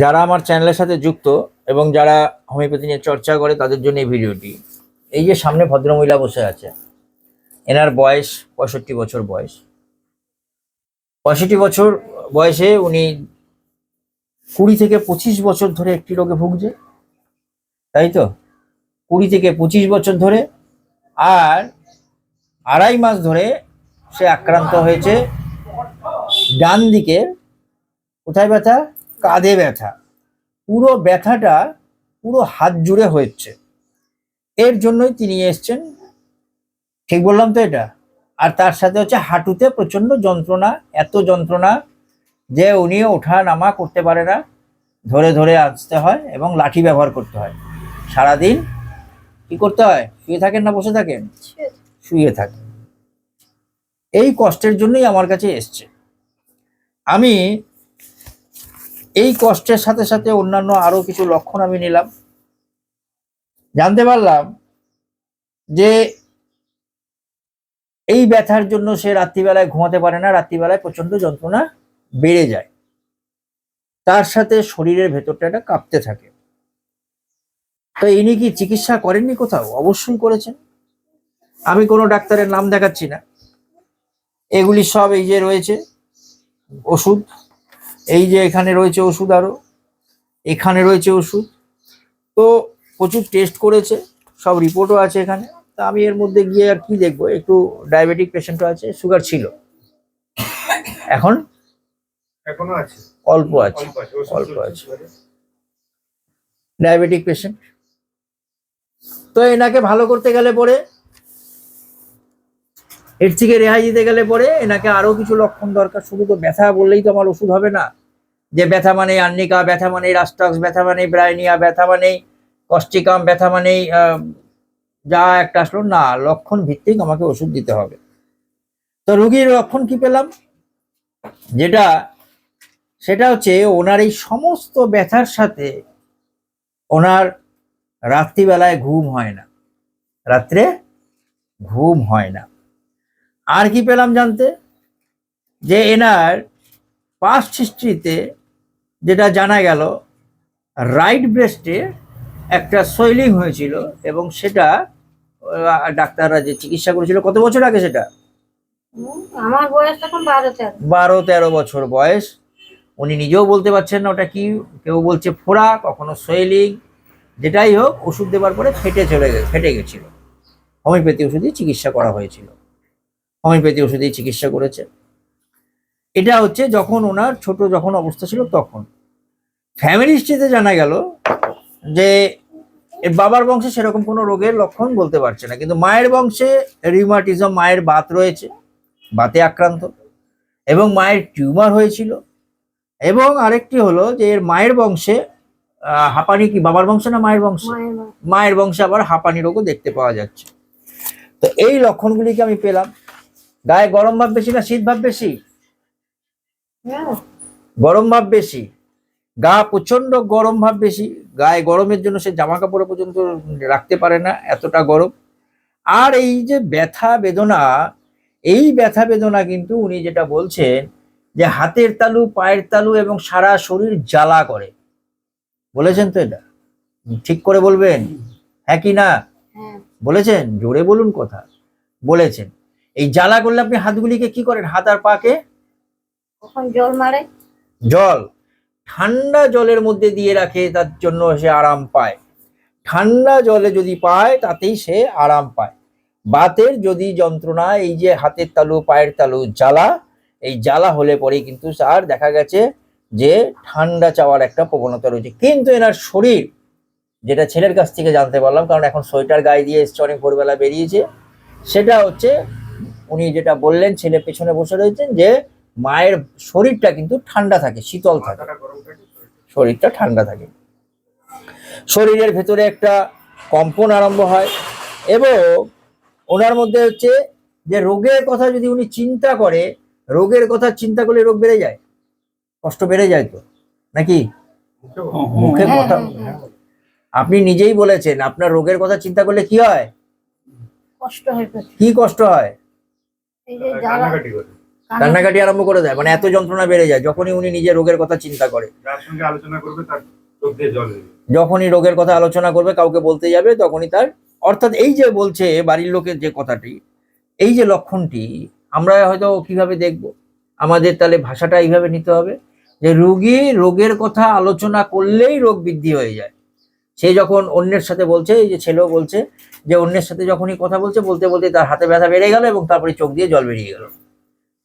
যারা আমার চ্যানেলের সাথে যুক্ত এবং যারা হোমিওপ্যাথি নিয়ে চর্চা করে, তাদের জন্য এই ভিডিওটি। এই যে সামনে ভদ্রমহিলা বসে আছে, এনার বয়স পঁয়ষট্টি বছর বয়স। পঁয়ষট্টি বছর বয়সে উনি কুড়ি থেকে পঁচিশ বছর ধরে একটি রোগে ভুগছে, তাই তো? কুড়ি থেকে পঁচিশ বছর ধরে, আর আড়াই মাস ধরে সে আক্রান্ত হয়েছে ডান দিকের। কোথায় ব্যথা? কাঁধে ব্যথা। পুরো ব্যথাটা পুরো হাত জুড়ে হচ্ছে এর জন্যই তিনি এসছেন। ঠিক বললাম তো এটা? আর তার সাথে হচ্ছে হাঁটুতে প্রচণ্ড যন্ত্রণা এত যন্ত্রণা যে উনি ওঠা নামা করতে পারে না। ধরে ধরে আসতে হয় এবং লাঠি ব্যবহার করতে হয়। সারাদিন কি করতে হয়? শুয়ে থাকেন না বসে থাকেন? শুয়ে থাকে। এই কষ্টের জন্যই আমার কাছে এসছে। আমি এই কষ্টের সাথে সাথে অন্যান্য আরও কিছু লক্ষণ আমি নিলাম। জানতে পারলাম যে এই ব্যথার জন্য সে রাত্রিবেলায় ঘুমাতে পারে না, রাত্রিবেলায় প্রচণ্ড যন্ত্রণা বেড়ে যায়। তার সাথে শরীরের ভেতরটা একটা কাঁপতে থাকে। তো ইনি কি চিকিৎসা করেননি কোথাও? অবশ্যই করেছেন। আমি কোনো ডাক্তারের নাম দেখাচ্ছি না। এগুলি সব এই যে রয়েছে, ওষুধ। এই যে এখানে রয়েছে ওষুধ আরও এখানে রয়েছে ওষুধ। তো প্রচুর টেস্ট করেছে সব রিপোর্টও আছে এখানে। তা আমি এর মধ্যে গিয়ে আর কি দেখব একটু ডায়াবেটিক পেশেন্টও আছে সুগার ছিল। এখন? এখনও আছে। অল্প আছে অল্প আছে। ডায়াবেটিক পেশেন্ট তো এনাকে ভালো করতে গেলে পরে এর থেকে রেহাই দিতে গেলে পরে এনাকে আরও কিছু লক্ষণ দরকার শুধু তো ব্যথা বললেই তো আমার ওষুধ হবে না। যে ব্যথা মানে আর্নিকা, ব্যথা মানে রাস্টাক্স ব্যথা মানে ব্রাইনিয়া, ব্যথা মানে কস্টিকাম ব্যথা মানে যা একটা আসলো, না, লক্ষণ ভিত্তিক আমাকে ওষুধ দিতে হবে। তো রুগীর লক্ষণ কি পেলাম? যেটা, সেটা হচ্ছে ওনার এই সমস্ত ব্যথার সাথে ওনার রাত্রিবেলায় ঘুম হয় না। রাত্রে ঘুম হয় না। আর কি পেলাম জানতে? যে এনার পাস্ট হিস্ট্রিতে যেটা জানা গেল রাইট ব্রেস্টে একটা সোয়েলিং হয়েছিল এবং সেটা ডাক্তাররা যে চিকিৎসা করেছিল কত বছর আগে সেটা? আমার বয়স তখন বারো তেরো। বারো তেরো বছর বয়স। উনি নিজেও বলতে পারছেন না ওটা কি কেউ বলছে ফোড়া কখনো সোয়েলিং যেটাই হোক ওষুধ দেওয়ার পরে ফেটে চলে গে ফেটে গেছিল। হোমিওপ্যাথি ওষুধেই চিকিৎসা করা হয়েছিল। হোমিওপ্যাথি ওষুধেই চিকিৎসা করেছে। এটা হচ্ছে যখন ওনার ছোট যখন অবস্থা ছিল তখন। ফ্যামিলি হিস্ট্রিতে জানা গেল যে এর বাবার বংশে সেরকম কোনো রোগের লক্ষণ বলতে পারছে না। কিন্তু মায়ের বংশে রিউমাটিজম মায়ের বাত রয়েছে বাতে আক্রান্ত এবং মায়ের টিউমার হয়েছিল এবং আরেকটি হলো যে এর মায়ের বংশে হাঁপানি কি বাবার বংশে না মায়ের বংশে। মায়ের বংশে আবার হাঁপানি রোগও দেখতে পাওয়া যাচ্ছে। তো এই লক্ষণগুলিকে আমি পেলাম। গায়ে গরম ভাব বেশি না শীত ভাব বেশি? হ্যাঁ, গরম ভাব বেশি। গা প্রচণ্ড গরম ভাব বেশি। গায়ে গরমের জন্য সে জামা কাপড় পর্যন্ত রাখতে পারে না এতটা গরম। আর এই যে ব্যথা বেদনা এই ব্যথা বেদনা কিন্তু উনি যেটা বলছেন যে হাতের তালু পায়ের তালু এবং সারা শরীর জ্বালা করে। বলেছেন তো এটা? ঠিক করে বলবেন? হ্যাঁ কি না? হ্যাঁ। বলেছেন? জোরে বলুন কথা। বলেছেন। এই জ্বালা করলে আপনি হাতগুলিকে কি করেন? হাত আর পাকে? জল মারে? জল। ঠান্ডা জলের মধ্যে দিয়ে রাখে তার জন্য সে আরাম পায়। ঠান্ডা জলে যদি পায় তাতেই সে আরাম পায়। বাতের যদি যন্ত্রণা এই যে হাতের তালু পায়ের তালু জ্বালা এই জ্বালা হলে পরে কিন্তু স্যার দেখা গেছে যে ঠান্ডা চাওয়ার একটা প্রবণতা রয়েছে। কিন্তু এনার শরীর যেটা ছেলের কাছ থেকে জানতে পারলাম কারণ এখন সোয়েটার গায়ে দিয়ে এসছে অনেক ভোরবেলা বেরিয়েছে সেটা হচ্ছে উনি যেটা বললেন ছেলে পেছনে বসে রয়েছেন যে মায়ের শরীরটা কিন্তু ঠান্ডা থাকে শীতল থাকে। শরীরটা ঠান্ডা থাকে। শরীরের ভেতরে একটা কম্পন আরম্ভ হয় এবং ওনার মধ্যে হচ্ছে যে রোগের কথা যদি উনি চিন্তা করে রোগের কথা চিন্তা করলে রোগ বেড়ে যায়? কষ্ট বেড়ে যায় তো? নাকি? মুখে হ্যাঁ, কথা হ্যাঁ, হ্যাঁ। আপনি নিজেই বলেছেন আপনার রোগের কথা চিন্তা করলে কি হয়? কষ্ট হয়ে কি কষ্ট হয়? কান্নাকাটি আরম্ভ করে দেয় মানে এত যন্ত্রণা বেড়ে যায় যখনই উনি নিজের রোগের কথা চিন্তা করে। যার সঙ্গে আলোচনা করবে তার চোখ দিয়ে জল বেরোবে। যখনই রোগের কথা আলোচনা করবে কাউকে বলতে যাবে তখনই তার অর্থাৎ এই যে বলছে বাড়ির লোকের যে কথাটি এই যে লক্ষণটি আমরা হয়তো কীভাবে দেখব? আমাদের তাহলে ভাষাটা এইভাবে নিতে হবে যে রোগী রোগের কথা আলোচনা করলেই রোগ বৃদ্ধি হয়ে যায়। সে যখন অন্যের সাথে বলছে এই যে ছেলেও বলছে যে অন্যের সাথে যখনই কথা বলছে বলতে বলতে তার হাতে ব্যথা বেড়ে গেল এবং তারপরে চোখ দিয়ে জল বেরিয়ে গেল।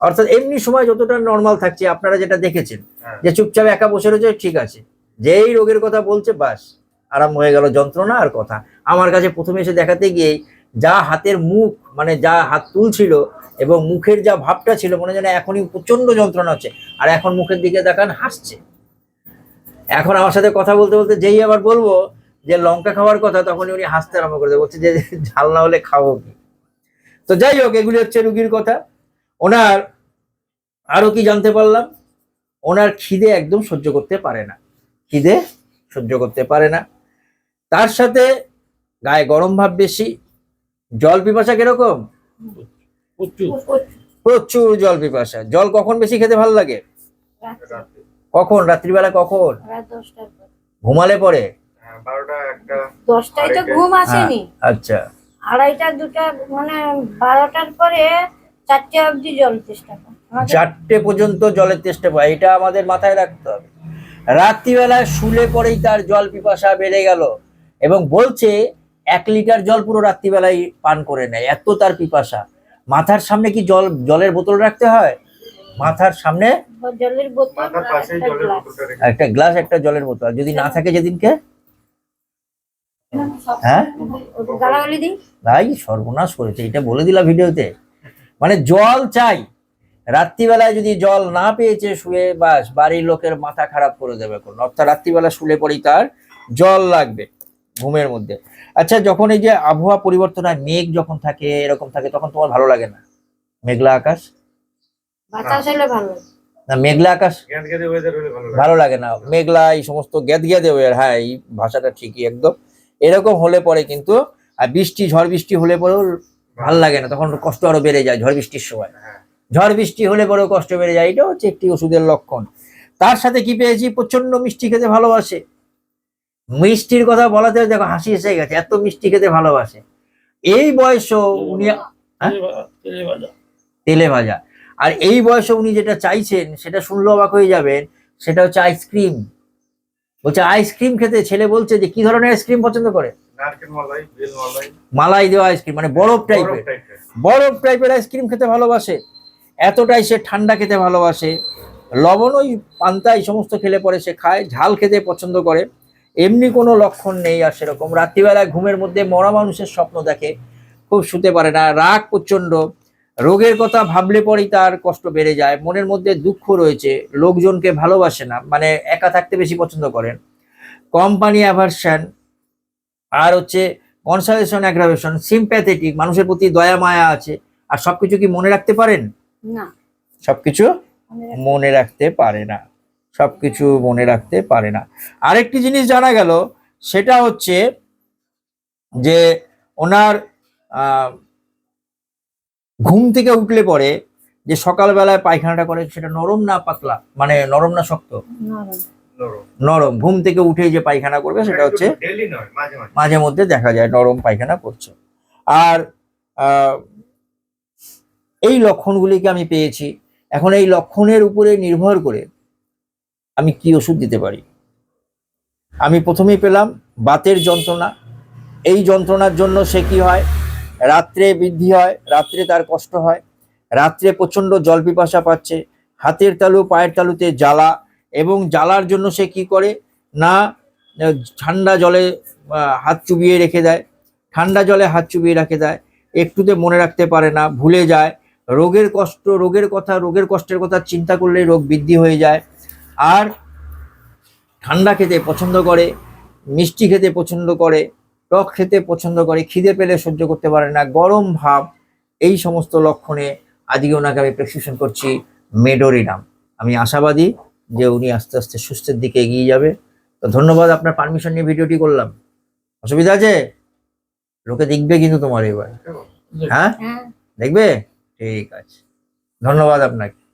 অর্থাৎ এমনি সময় যতটা নর্মাল থাকছে আপনারা যেটা দেখেছেন হ্যাঁ। যে চুপচাপ একা বসে রয়েছে ঠিক আছে। যেই রোগের কথা বলছে বাস আরাম হয়ে গেল যন্ত্রণা আর কথা। আমার কাছে প্রথমে এসে দেখাতে গিয়ে যা হাতের মুখ মানে যা হাত তুলছিল এবং মুখের যা ভাবটা ছিল মনে যেন এখনই প্রচণ্ড যন্ত্রণা হচ্ছে। আর এখন মুখের দিকে দেখান হাসছে। এখন আমার সাথে কথা বলতে বলতে যেই আবার বলব যে লঙ্কা খাওয়ার কথা তখনই উনি হাসতে আরম্ভ করে বলছে যে ঝাল না হলে খাব কি? তো যাই হোক এগুলি হচ্ছে রুগীর কথা। ওনার আরও কি জানতে পারলাম? ওনার খিদে একদম সহ্য করতে পারে না। খিদে সহ্য করতে পারে না। তার সাথে গায়ে গরম ভাব বেশি। জল পিপাসা কীরকম? প্রচুর। জল পিপাসা। জল কখন বেশি খেতে ভালো লাগে? কখন? রাত্রিবেলা কখন? রাত দশটার পর। ঘুমালে পরে? দশটায় তো ঘুম আসেনি। আচ্ছা। আড়াইটা দুটা মানে বারোটার পরে চারটে অবধি জল চেষ্টা চারটে পর্যন্ত জলের চেষ্টা পায় এটা আমাদের মাথায় রাখতে হবে। রাত্রিবেলায় শুলে পরেই তার জল পিপাসা বেড়ে গেল এবং বলছে এক লিটার জল পুরো রাত্রিবেলায় পান করে নেয়। এত তার পিপাসা। মাথার সামনে কি জল জলের বোতল রাখতে হয়? মাথার সামনে জলের একটা গ্লাস। একটা জলের বোতল। যদি না থাকে যেদিনকে? হ্যাঁ? ভাই সর্বনাশ করেছে। এটা বলে দিলা ভিডিওতে। মানে জল চাই। রাত্রিবেলায় যদি জল না পেয়েছে শুয়ে বাস বাড়ির লোকের মাথা খারাপ করে দেবে কোন অর্থাৎ রাত্রিবেলা শুলে পরেই তার জল লাগবে ঘুমের মধ্যে। আচ্ছা যখন এই যে আবহাওয়া পরিবর্তন হয় মেঘ যখন থাকে এরকম থাকে তখন তোমার ভালো লাগে না? মেঘলা আকাশ? বাতাস এলে ভালো লাগে। না মেঘলা আকাশ? ভালো লাগে। না। মেঘলা এই সমস্ত গ্যাদ গ্যাদে হ্যাঁ এই ভাষাটা ঠিকই একদম। এরকম হলে পরে কিন্তু আর বৃষ্টি ঝড় বৃষ্টি হলে পরেও ভালো লাগে না তখন কষ্ট আরও বেড়ে যায় ঝড় বৃষ্টির সময়। হ্যাঁ। ঝড় বৃষ্টি হলে পরেও কষ্ট বেড়ে যায় এটা হচ্ছে একটি ওষুধের লক্ষণ। তার সাথে কি পেয়েছি? প্রচণ্ড মিষ্টি খেতে ভালোবাসে। মিষ্টির কথা বলাতে দেখো হাসি এসে গেছে এত মিষ্টি খেতে ভালোবাসে। এই বয়সও উনি হ্যাঁ? তেলে ভাজা আর এই বয়সে উনি যেটা চাইছেন সেটা শুনলে অবাক হয়ে যাবেন সেটা হচ্ছে আইসক্রিম বলছে আইসক্রিম খেতে ছেলে বলছে যে কি ধরনের আইসক্রিম পছন্দ করে? মালাই দেওয়া আইসক্রিম মানে বরফ টাইপের বরফ টাইপের বরফ টাইপের আইসক্রিম খেতে ভালোবাসে। এতটাই সে ঠান্ডা খেতে ভালোবাসে। লবণ ওই পান্তা এই সমস্ত খেলে পরে সে খায় ঝাল খেতে পছন্দ করে। এমনি কোনো লক্ষণ নেই আর সেরকম। রাত্রিবেলায় ঘুমের মধ্যে মরা মানুষের স্বপ্ন দেখে। খুব শুতে পারে না। রাগ প্রচণ্ড রোগের কথা ভাবলে পরেই তার কষ্ট বেড়ে যায় মনের মধ্যে দুঃখ রয়েছে লোকজনকে ভালোবাসে না মানে একা থাকতে বেশি পছন্দ করেন। কোম্পানি অ্যাভারশন আর হচ্ছে কনসালেশন অ্যাগ্রাভেশন সিম্প্যাথেটিক মানুষের প্রতি দয়া মায়া আছে আর সবকিছু কি মনে রাখতে পারেন? না। সবকিছু মনে রাখতে পারে না। সবকিছু মনে রাখতে পারে না। আরেকটি জিনিস জানা গেল সেটা হচ্ছে যে ওনার আহ, ঘুম থেকে উঠলে পরে যে সকালবেলায় পায়খানাটা করে সেটা নরম না পাতলা? মানে নরম না শক্ত? নরম। ঘুম থেকে উঠেই যে পায়খানা করবে সেটা হচ্ছে মাঝে মধ্যে দেখা যায় নরম পায়খানা করছে। আর আহ, এই লক্ষণগুলিকে আমি পেয়েছি। এখন এই লক্ষণের উপরে নির্ভর করে আমি কি ওষুধ দিতে পারি? আমি প্রথমেই পেলাম বাতের যন্ত্রণা। এই যন্ত্রণার জন্য সে কি হয়? রাত্রে বৃদ্ধি হয়, রাত্রে তার কষ্ট হয়, রাত্রে প্রচণ্ড জল পিপাসা পাচ্ছে, হাতের তালু, পায়ের তালুতে জ্বালা এবং জ্বালার জন্য সে কি করে? না ঠান্ডা জলে হাত চুবিয়ে রেখে দেয়, ঠান্ডা জলে হাত চুবিয়ে রেখে দেয়, একটুতে মনে রাখতে পারে না, ভুলে যায়, রোগের কষ্ট, রোগের কথা, রোগের কষ্টের কথা চিন্তা করলে রোগ বৃদ্ধি হয়ে যায়, আর ঠান্ডা খেতে পছন্দ করে, মিষ্টি খেতে পছন্দ করে টক খেতে পছন্দ করে খিদে পেলে সহ্য করতে পারে না গরম ভাব এই সমস্ত লক্ষণে আজকে ওনাকে আমি প্রেসক্রিপশন করছি মেডোরিনাম। আমি আশাবাদী যে উনি আস্তে আস্তে সুস্থের দিকে এগিয়ে যাবে। তো ধন্যবাদ আপনার পারমিশন নিয়ে ভিডিওটি করলাম। অসুবিধা আছে? লোকে দেখবে কিন্তু তোমার এবার। হ্যাঁ? হ্যাঁ। দেখবে? ঠিক আছে। ধন্যবাদ আপনাকে।